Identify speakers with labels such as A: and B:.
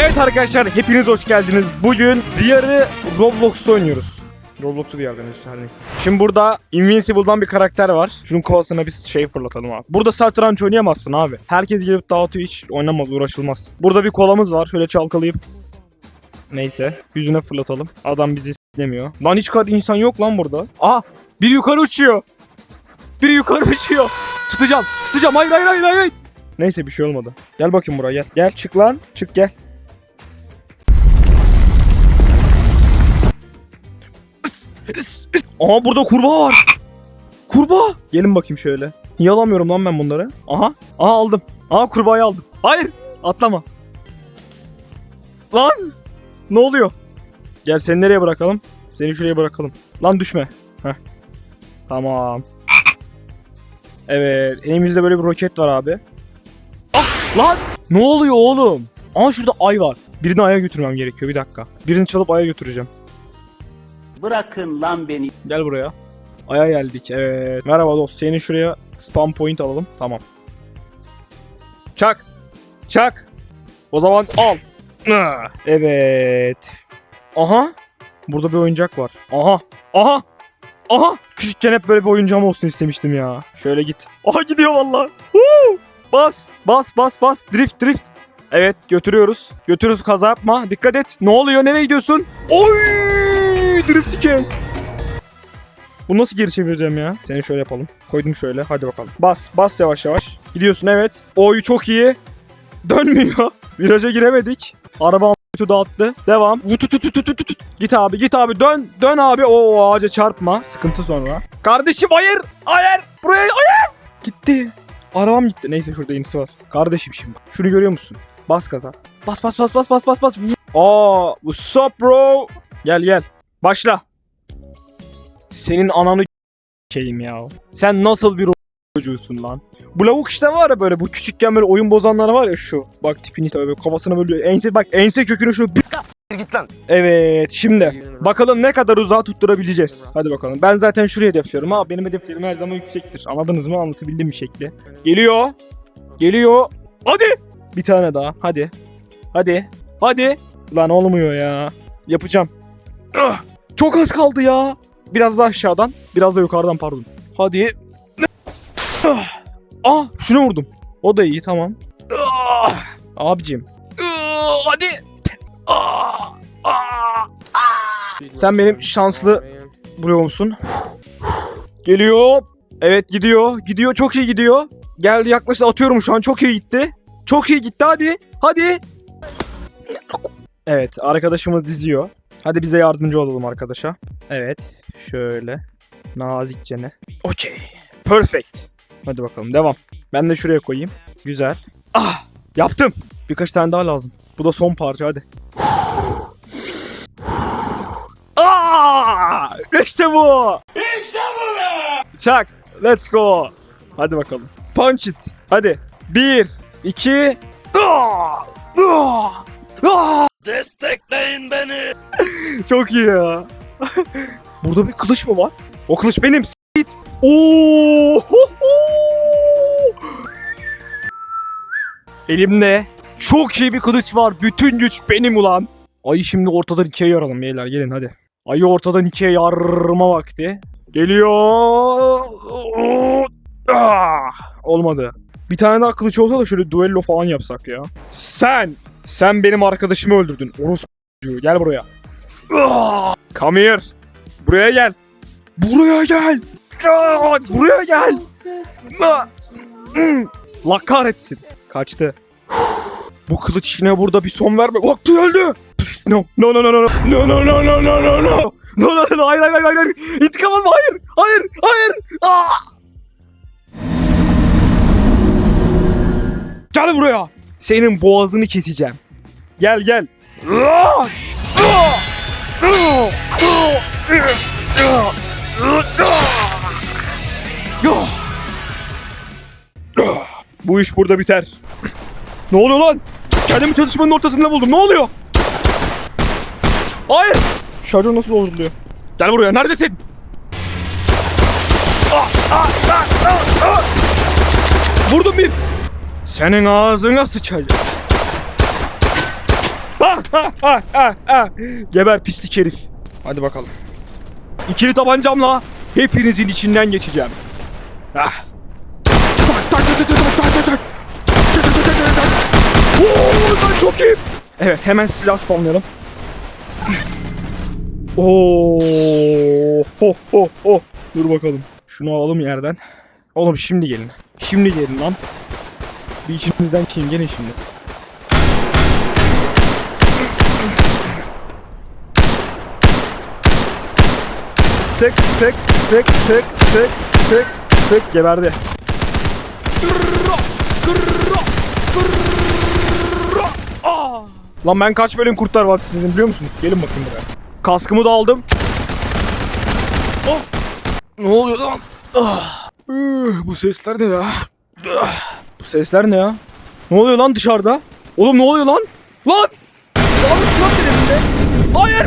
A: Evet arkadaşlar hepiniz hoş geldiniz. Bugün VR'ı Roblox'ta oynuyoruz. Roblox'u VR'dan işte her. Şimdi burada Invincible'dan bir karakter var. Şunun kovasına bir şey fırlatalım abi. Burada satranç oynayamazsın abi. Herkes gelip dağıtıyor hiç oynamaz uğraşılmaz. Burada bir kolamız var. Şöyle çalkalayıp Neyse yüzüne fırlatalım. Adam bizi s**lemiyor. Lan hiç kadar insan yok lan burada. Aa biri yukarı uçuyor. Biri yukarı uçuyor. Tutacağım. Tutacağım. Hayır hayır hayır hayır. Neyse bir şey olmadı. Gel bakayım buraya gel. Gel çık lan. Çık gel. Aha burada kurbağa var. Kurbağa. Gelin bakayım şöyle. Niye alamıyorum lan ben bunları? Aha. Aha aldım. Aha kurbağayı aldım. Hayır. Atlama. Lan. Ne oluyor? Gel seni nereye bırakalım? Seni şuraya bırakalım. Lan düşme. Heh. Tamam. Evet. Elimizde böyle bir roket var abi. Ah lan. Ne oluyor oğlum? Aa şurada ay var. Birini aya götürmem gerekiyor. Bir dakika. Birini çalıp aya götüreceğim.
B: Bırakın lan beni.
A: Gel buraya. Aya geldik. Evet. Merhaba dost. Senin şuraya spam point alalım. Tamam. Çak. Çak. O zaman al. Evet. Aha. Burada bir oyuncak var. Aha. Aha. Aha. Küçükken hep böyle bir oyuncağım olsun istemiştim ya. Şöyle git. Aha gidiyor valla. Bas. Bas bas bas. Drift drift. Evet götürüyoruz. Götürüyoruz kaza yapma. Dikkat et. Ne oluyor? Nereye gidiyorsun? Oy! Drift'i kes. Bunu nasıl geri çevireceğim ya? Seni şöyle yapalım. Koydum şöyle. Hadi bakalım. Bas. Bas yavaş yavaş. Gidiyorsun evet. Oy çok iyi. Dönmüyor. Viraja giremedik. Araba a**ı dağıttı. Devam. Git abi git abi dön. Dön abi. O ağaca çarpma. Sıkıntı sonra. Kardeşim hayır. Hayır. Buraya hayır. Gitti. Arabam gitti. Neyse şurada inisi var. Kardeşim şimdi. Şunu görüyor musun? Bas gaza. Bas bas bas bas bas bas bas. Aa, what's up bro? Gel gel. Başla. Senin ananı şeyim ya. Sen nasıl bir çocuğusun lan? Bu lavuk işte var ya böyle bu küçükken böyle oyun bozanlar var ya şu. Bak tipini tabii kafasına böyle ense bak ense kökünü şu bir...
C: Git lan.
A: Evet şimdi bakalım ne kadar uzağa tutturabileceğiz. Hadi bakalım. Ben zaten şuraya hedefliyorum ha. Benim hedeflerim her zaman yüksektir. Anladınız mı? Anlatabildim bir şekli. Geliyor. Geliyor. Hadi. Bir tane daha. Hadi. Hadi. Hadi. Lan olmuyor ya. Yapacağım. Çok az kaldı ya. Biraz daha aşağıdan. Biraz da yukarıdan pardon. Hadi. Ah! Şunu vurdum. O da iyi tamam. Ah! Abicim. Ah, Hadi. Ah! Sen benim şanslı buluyor musun? Geliyor. Evet gidiyor. Gidiyor çok iyi gidiyor. Geldi yaklaşık atıyorum şu an çok iyi gitti. Çok iyi gitti hadi. Hadi. Evet arkadaşımız diziyor. Hadi bize yardımcı olalım arkadaşa. Evet. Şöyle. Nazikçe ne? Okey. Perfect. Hadi bakalım devam. Ben de şuraya koyayım. Güzel. Ah! Yaptım. Birkaç tane daha lazım. Bu da son parça hadi. Aa! İşte bu. İşte bu be. Çak. Let's go. Hadi bakalım. Punch it. Hadi. Bir, iki. Aa! Aa! Aa!
C: Destekleyin beni.
A: Çok iyi ya. Burada bir kılıç mı var? O kılıç benim. S**t. Elimde çok iyi bir kılıç var. Bütün güç benim ulan. Ayı şimdi ortadan ikiye yaralım beyler gelin hadi. Ayı ortadan ikiye yarma vakti. Geliyor. Ah! Olmadı. Bir tane daha kılıç olsa da şöyle duello falan yapsak ya. Sen! Sen benim arkadaşımı öldürdün. Orospu. Gel buraya. Ah! Come here. Buraya gel. Buraya gel. Ah! Buraya gel. Ah! Hmm. La kahretsin. Kaçtı. Bu kılıç işine burada bir son verme. Vakti öldü. Please no. No no no no no. No no no no no no no. No no no hayır hayır hayır hayır. İntikam alma hayır. Hayır hayır. Ah! Gel buraya. Senin boğazını keseceğim. Gel gel. Bu iş burada biter. Ne oluyor lan? Kendimi çatışmanın ortasında buldum. Ne oluyor? Hayır. Şarjör nasıl dolduruluyor? Gel buraya. Neredesin? Vurdum bir. Senin ağzına sıçacağım. Geber pislik herif. Hadi bakalım. İkili tabancamla hepinizin içinden geçeceğim. Ah. Ben çok iyi. Evet hemen silah spamlayalım. Oo, ho ho ho. Dur bakalım. Şunu alalım yerden. Oğlum şimdi gelin. Şimdi gelin lan. Bir içimizden çıkın gelin şimdi. Tek tek tek tek tek tek tek geberdi. Lan ben kaç bölüm Kurtlar Vadisi izledim biliyor musunuz? Gelin bakayım buraya. Kaskımı da aldım. Oh! Ne oluyor lan? Ah! Bu sesler ne ya? Ah! sesler ne ya? Ne oluyor lan dışarıda? Oğlum ne oluyor lan? Lan! Lan silah elimde. Hayır!